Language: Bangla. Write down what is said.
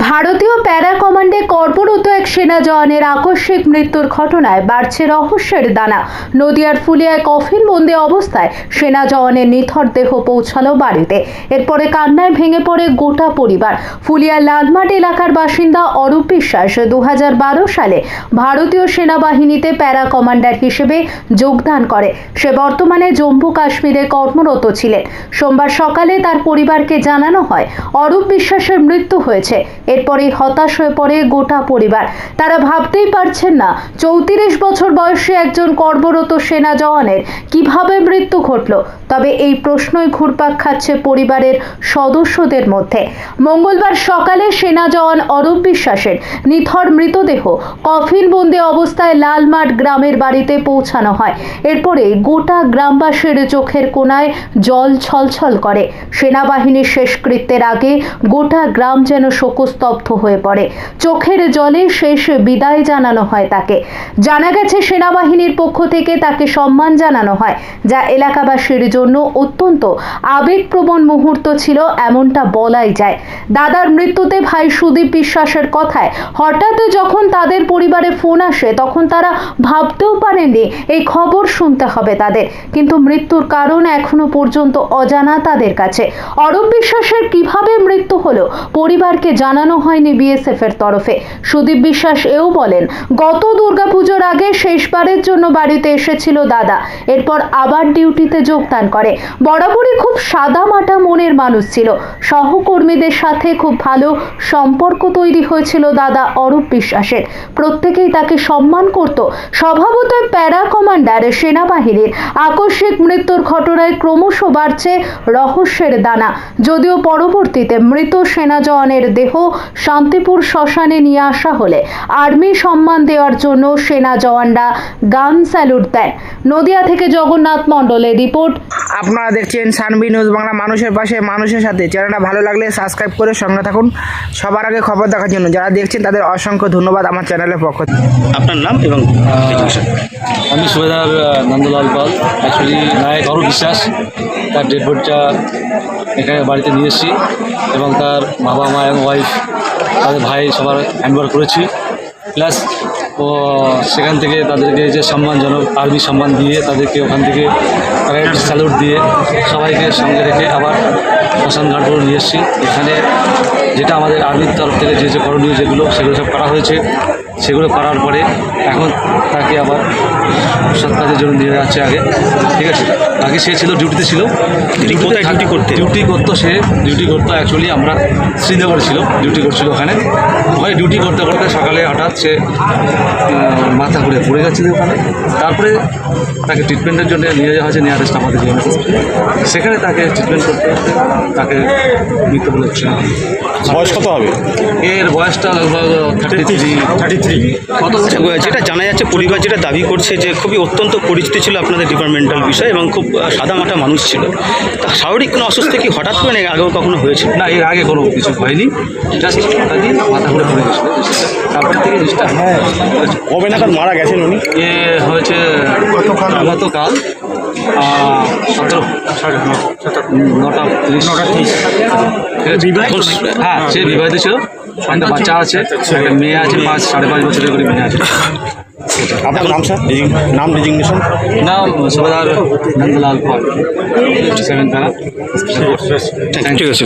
ভারতীয় প্যারা কমান্ডে কর্মরত এক সেনা জওয়ানের আকস্মিক মৃত্যুর ঘটনায় বাড়ছে রহস্যের দানা। নদিয়ার ফুলিয়ায় কফিন বন্দি অবস্থায় সেনা জওয়ানের নিথর দেহ পৌঁছালো বাড়িতে। এরপরে কান্নায় ভেঙে পড়ে গোটা পরিবার। ফুলিয়ার লালমাট এলাকার বাসিন্দা অরূপ বিশ্বাস দু হাজার বারো সালে ভারতীয় সেনাবাহিনীতে প্যারা কমান্ডার হিসেবে যোগদান করে। সে বর্তমানে জম্মু কাশ্মীরে কর্মরত ছিলেন। সোমবার সকালে তার পরিবারকে জানানো হয়, অরূপ বিশ্বাসের মৃত্যু হয়েছে। এরপরেই হতাশ হয়ে পড়ে গোটা পরিবার। তারা ভাবতেই পারছেন না, চৌত্রিশ বছর বয়সী একজন কর্মরত সেনা জওয়ানের কীভাবে মৃত্যু ঘটল। তবে এই প্রশ্নই ঘুরপাক খাচ্ছে পরিবারের সদস্যদের মধ্যে। মঙ্গলবার সকালে সেনা জওয়ান অরূপ বিশ্বাসের নিথর মৃতদেহ কফিনবন্দি অবস্থায় লালমাট গ্রামের বাড়িতে পৌঁছানো হয়। এরপরে গোটা গ্রামবাসীর চোখের কোনায় জল ছলছল করে। সেনাবাহিনীর শেষকৃত্যের আগে গোটা গ্রাম যেন শোকস্তব্ধ হয়ে পড়ে। চোখের জলে শেষ বিদায় জানানো হয় তাকে। জানা গেছে, সেনাবাহিনীর পক্ষ থেকে তাকে সম্মান জানানো হয়, যা এলাকাবাসীর জন্য অত্যন্ত আবেগপ্রবণ মুহূর্ত ছিল, এমনটা বলাই যায়। দাদার মৃত্যুতে ভাই সুদীপ বিশ্বাসের কথায় হঠাৎ যখন তাদের পরিবারে ফোন আসে, তখন তারা ভাবতেও পারেননি, এই খবর শুনতে হবে তাদের। কিন্তু মৃত্যুর কারণ এখনও পর্যন্ত অজানা তাদের কাছে। অরূপ বিশ্বাসের কীভাবে মৃত্যু হলো, পরিবারকে জানানো হয়নি বিএসএফ এর তরফে। সুদীপ বিশ্বাস এও বলেন, গত দুর্গাপুজোর আগে শেষবারের জন্য বাড়িতে এসেছিল দাদা। এরপর আবার ডিউটিতে যোগদান করে। বরাবরই খুব সাদা মাটা মনের মানুষ ছিল। সহকর্মীদের সাথে খুব ভালো সম্পর্ক তৈরি হয়েছিল দাদা অরূপ বিশ্বাসের। প্রত্যেকেই তাকে সম্মান করত। স্বভাবতই প্যারা কমান্ডার, সেনাবাহিনীর আকস্মিক মৃত্যুর ঘটনায় ক্রমশ বাড়ছে রহস্যের দানা। যদিও পরবর্তীতে মৃত সেনা জওয়ানের দেহ শান্তিপুর শ্মশানে নিয়ে আসা হলে আর্মি সম্মান দেওয়ার জন্য সেনা জওয়ানরা গান স্যালুট দেন। নদিয়া থেকে জগন্নাথ মণ্ডলের রিপোর্ট। আপনারা দেখছেন সানবি নিউজ বাংলা মানুষের পাশে মানুষের সাথে। চ্যানেলটা ভালো লাগলে সাবস্ক্রাইব করে সঙ্গে থাকুন। সবার আগে খবর দেখার জন্য যারা দেখছেন তাদের অসংখ্য ধন্যবাদ আমার চ্যানেলের পক্ষ থেকে। আপনার নাম এবং আমি সুবেদার নন্দলাল পাল। অ্যাকচুয়ালি নায়ক অরূপ বিশ্বাস তার ডেড বডিটা এখানে বাড়িতে নিয়ে এসেছি। এবং তার বাবা মা এবং ওয়াইফ তাদের ভাই সবার হ্যান্ডওভার করেছি। প্লাস ও সেখান থেকে তাদেরকে যে সম্মানজনক আর্মি সম্মান দিয়ে তাদেরকে ওখান থেকে স্যালুট দিয়ে সবাইকে সঙ্গে রেখে আবার শ্মশান ঘাট করে নিয়ে এসেছি। এখানে যেটা আমাদের আর্মির তরফ থেকে যে যে করণীয় যেগুলো সেগুলো সব করা হয়েছে। সেগুলো করার পরে এখন তাকে আবার সৎ কাজের জন্য নিয়ে যাচ্ছে আগে। ঠিক আছে? আগে সে ছিল ডিউটিতে ছিল। কোথায় ডিউটি করতে? ডিউটি করতো সে ডিউটি করতো অ্যাকচুয়ালি আমরা শ্রীনগর ছিল ডিউটি করছিল ওখানে। ওখানে ডিউটি করতে করতে সকালে হঠাৎ সে মাথা ঘুরে পড়ে যাচ্ছিল ওখানে। তারপরে তাকে ট্রিটমেন্টের জন্য নিয়ে যাওয়া হয়েছে নিয়ারেস্ট আমাদের জিএমএস সেখানে তাকে ট্রিটমেন্ট করতে করতে তাকে মৃত্যু বলেছে বয়স কত হবে? এর বয়সটা থার্টি থ্রি কত যেটা জানা যাচ্ছে পরিবার যেটা দাবি করছে যে খুবই অত্যন্ত পরিচিত ছিল আপনাদের ডিপার্টমেন্টাল বিষয় এবং খুব সাদামাটা মানুষ ছিল। তা শারীরিক কোনো অসুস্থ কি হঠাৎ করে আগেও কখনো হয়েছে না এর আগে কোনো কিছু হয়নি। জাস্ট মাথা দিয়ে মাথা ঘুরে পড়ে গেছিল। তারপর থেকে জিনিসটা কবে নাগাদ মারা গেছেন উনি? এ হয়েছে গতকাল গতকাল। সতেরো। সাড়ে নটা তিরিশ। নটা তিরিশ। এখন হ্যাঁ সে বিবাহিত। ছিল। একটা বাচ্চা আছে একটা মেয়ে আছে পাঁচ সাড়ে পাঁচ বছরের করে মেয়ে আছে। আপনার নাম স্যার? নাম ডেজিগনেশন? নাম সুবেদার নন্দলাল পাল সেভেন প্যারা ঠিক আছে।